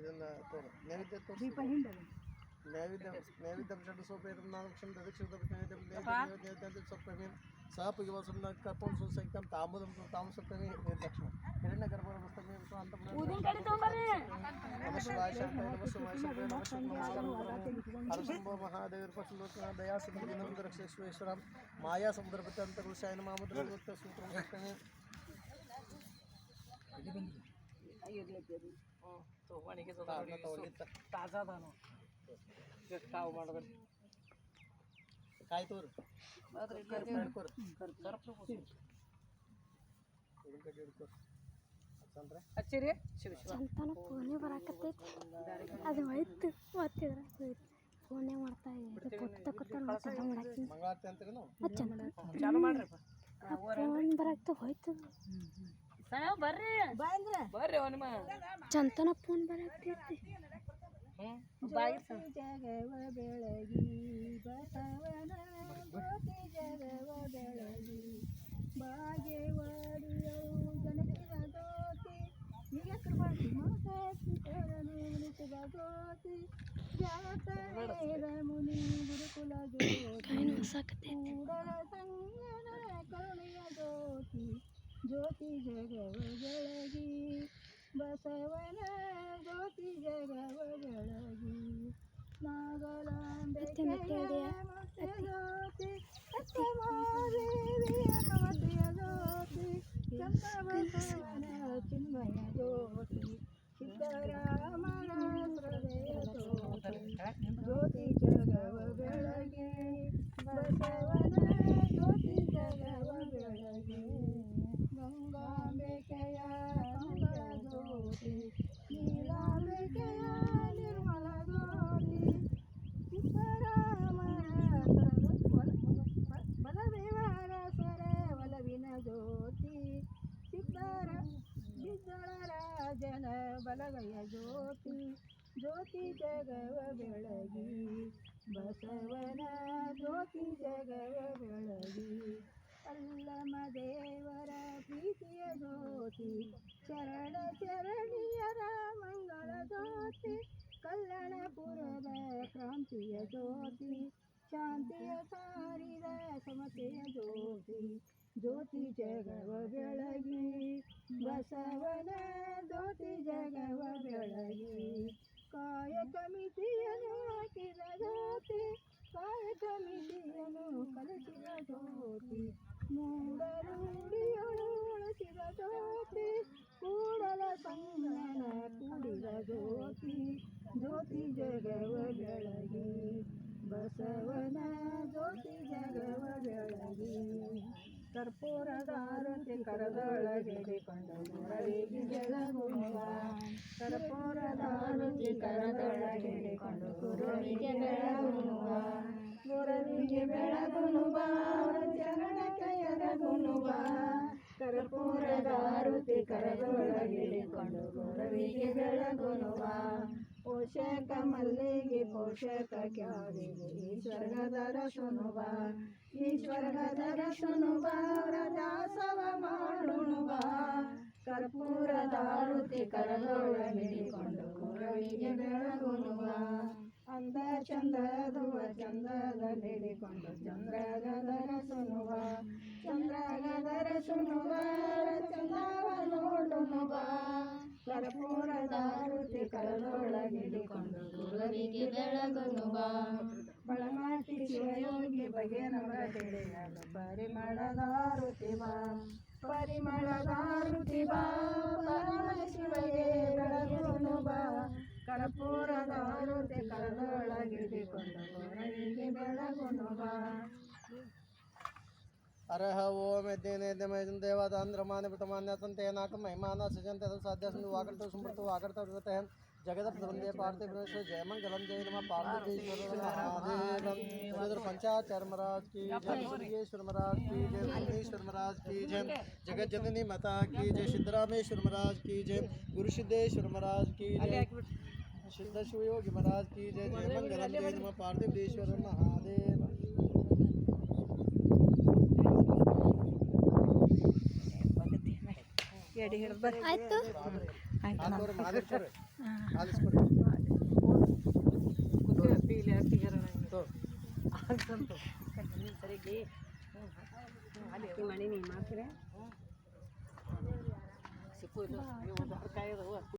ಇದನ್ನ ತೋರು ನೈವೇದ್ಯ ತೋರಿಸಿ ನೈವೇದ್ಯ ನೈವೇದ್ಯ ಷಡ್ ಸೋಪೇತಂ ನಾಗಕ್ಷಂ ದದಕ್ಷಿತ ನೈವೇದ್ಯಂ ಸಪ್ತಮಿ ಸಹಪಗಿವಸಂ ಕರ್ಪೂರ ಸುಸಹಿತಂ ತಾಂಬೂಲಂ ತಾಮಸಪ್ತಮಿ ನಿರ್ದಕ್ಷಿಣ ಹಿರಣ್ಯ ಗರ್ಭ ನಮಸ್ಕಾರ ಹರಸಂಭವ ಮಹಾದೇವರ ಪಶುಲೋಚನ ದಯಾ ಸಮುದ್ರ ರಕ್ಷೇಶ್ವರ ಮಾಯಾ ಸಮುದ್ರ ಪತಿ ಅಂತಗಳು ಶಾಯನ ಮಾಮುದ್ರ ಸೂತ್ರ ಸಪ್ತಮಿ ತಾಜಾದಾನು ಕಾವು ತಾಜಾ ಕಾಯಿ ತೋರಿ ಹಿಡ್ಕೊರಿ ಹಿಡ್ಕೊರಿ ಚಂದ್ರ? ಹಚ್ಚಿರಿ. ಶಿವ ಶಿವ. ಚಂತನ ಫೋನೇ ಬರಾಕತ್ತೈತಿ. ಅದು ಹೋಯ್ತು. ಫೋನೇ ಮಾಡ್ತಾ ಇದೆ? ಫೋಟೋ ತಗೋತಾನ ಮಾತಾಡ ಮಾಡಾಕಿ ಚಂದ ಫೋನ್ ಬರಾಕ್ತ ಹೋಯ್ತು. ಬರ್ರಿ. ಬರ್ರಿ ಅವ ನಿಮ್ಮ. ಚಂತನ ಫೋನ್ ಜಗವ ಬೆಳಗಿ ಬಸವನ ಜಗವ ಬೆಳಗಿ. ಬಾಗೇವಾಡಿಯಳು ಜನಪಿದ ಜ್ಯೋತಿ ನಿಗಕೃಪಿ ಮಾತಾಡನು ನಿತ್ಯದ ಜ್ಯೋತಿ. ಜಾತವೇದ ಮುನಿ ಗುರುಕುಲ ಕೂಡಲ ज्योती जगव जळगी बसवन ज्योती जगव जळगी नागलांबे ज्योती. ಬಿದ್ದಳರಾಜನ ಬಲಗಯ ಜ್ಯೋತಿ ಜ್ಯೋತಿ ಜಗವ ಬೆಳಗಿ ಬಸವನ ಜ್ಯೋತಿ ಜಗವ ಬೆಳಗಿ ಅಲ್ಲಮ ದೇವರ ಪ್ರೀತಿಯ ಜ್ಯೋತಿ ಚರಣ ಚರಣಿಯರ ಮಂಗಳ ಜ್ಯೋತಿ ಕಲ್ಲಣಪುರದ ಕ್ರಾಂತಿಯ ಜ್ಯೋತಿ ಶಾಂತಿಯ ಸಾರಿದ ಸಮತೆಯ ಜ್ಯೋತಿ ಜ್ಯೋತಿ ಜಗವ ಬೆಳಗಿ ಬಸವನ ಜ್ಯೋತಿ ಜಗವ ಬೆಳಗಿ ಕಾಯಕ ಮಿತಿಯನ್ನು ಹಾಕಿದ ಜ್ಯೋತಿ ಕಾಯಕ ಮಿತಿಯನ್ನು ಕಲಿಸಿದ ಜ್ಯೋತಿ ಮೂಡರೂಡಿಯೊಳು ಉಳಿಸಿದ ಜ್ಯೋತಿ ಕೂಡಲ ಸಂಗನ ಕೂಡಿದ ಜ್ಯೋತಿ ಜ್ಯೋತಿ ಜಗವ ಬೆಳಗಿ ಬಸವನ ಜ್ಯೋತಿ ಜಗವ ಬೆಳಗಿ ಕರ್ಪೂರದಾರತಿ ಕರದೊಳಗೆಡಿಕೊಂಡು ಗುರವಿಗೆ ಬೆಳಗುವ ಕರ್ಪೂರದಾರತಿ ಕರದೊಳಗೆಡಿಕೊಂಡು ಗುರುವಿಗೆ ಬೆಳಗುವ ಗುರವಿಗೆ ಬೆಳಗುನುವ ಚರಣಕ್ಕೆ ಎರಗುನುವ ಕರ್ಪೂರದಾರುತಿ ಕರದೊಳಗಿಡಿಕೊಂಡು ಗುರವಿಗೆ ಬೆಳಗುನುವ ಪೋಷಕ ಮಲ್ಲಿಗೆ ಪೋಷಕ ಕ್ಯಾರಿಗೆ ಈಶ್ವರ್ಗದರ ಈ ಸ್ವರ್ಗದರ ಶುನುವ ದಾಸವ ಮಾಡುಣುವ ಕರ್ಪೂರದಾಳುತಿ ಕರಗೋಳ ಹಿಡಿಕೊಂಡು ಕುರವಿಗೆ ಬೆಳಗುಣುವ ಅಂದ ಚಂದದುವ ಹಿಡಿಕೊಂಡು ಚಂದ್ರಗದರ ಸುನುವ ಚಂದ್ರಗದರ ಸುನುವ ಕರ್ಪೂರದಾರುತಿ ಕರದೊಳಗಿಡಿಕೊಂಡು ಗುರುವಿಗೆ ಬೆಳಗುನುವ ಬಳಮಾಟಿ ಶಿವಯೋಗಿ ಬಗೆನವರ ತಿಳಿಯದ ಪರಿಮಳದಾರುತಿ ಬಾ ಪರಿಮಳದಾರುತಿ ಬಾ ಪರಮ ಶಿವಗೆ ಬೆಳಗುನು ಬಾ ಕರ್ಪೂರದಾರುತಿ ಕರದೊಳಗಿಡಿಕೊಂಡು ಗುರುವಿಗೆ ಬೆಳಗುನು ಬಾ ಅರ್ಹ ಓಂ ಯಜ್ಞೇನೇದ್ಯಮಯಜಂ ದೇವಾದಾಂಧ್ರಮಾನ ಪೃತಮಾನ್ಯ ಸಂತೆ ನಾಕ ಮಹಿಮಾನ ಸಜಂತೆ ಅದು ಸಾಧ್ಯ ಸಂದು ವಾಕರ್ತ ಸುಮೃತ ವಾಕರ್ತ ವಿವತೆ ಜಗದಪ್ಪ ವಂದೇ ಪಾರ್ಥಿ ಭುವನೇಶ್ವರ ಜಯ ಮಂಗಲಂ ಜಯ ನಮ ಪಾರ್ವತೀಶ್ವರ ಮಹಾದೇವಂ पंचाचार्य महाराज की जय मुरुगेश्वर महाराज की जय मुनीश्वर महाराज की जय जगत जननी माता की जय सिद्धरामेश्वर महाराज की जय गुरु सिद्धेश्वर महाराज की जय सिद्ध शिवयोगी महाराज की जय जय मंगलम जय नम पार्थिवेश्वर महादेव ಎಡಿ ಹಿಡ್ದು ಬರ್ರಿ ಆಯ್ತು ಮನೆ ಮಾಡ್ತೀರಾ ಸಿಕ್ಕು ಕಾಯ್ದು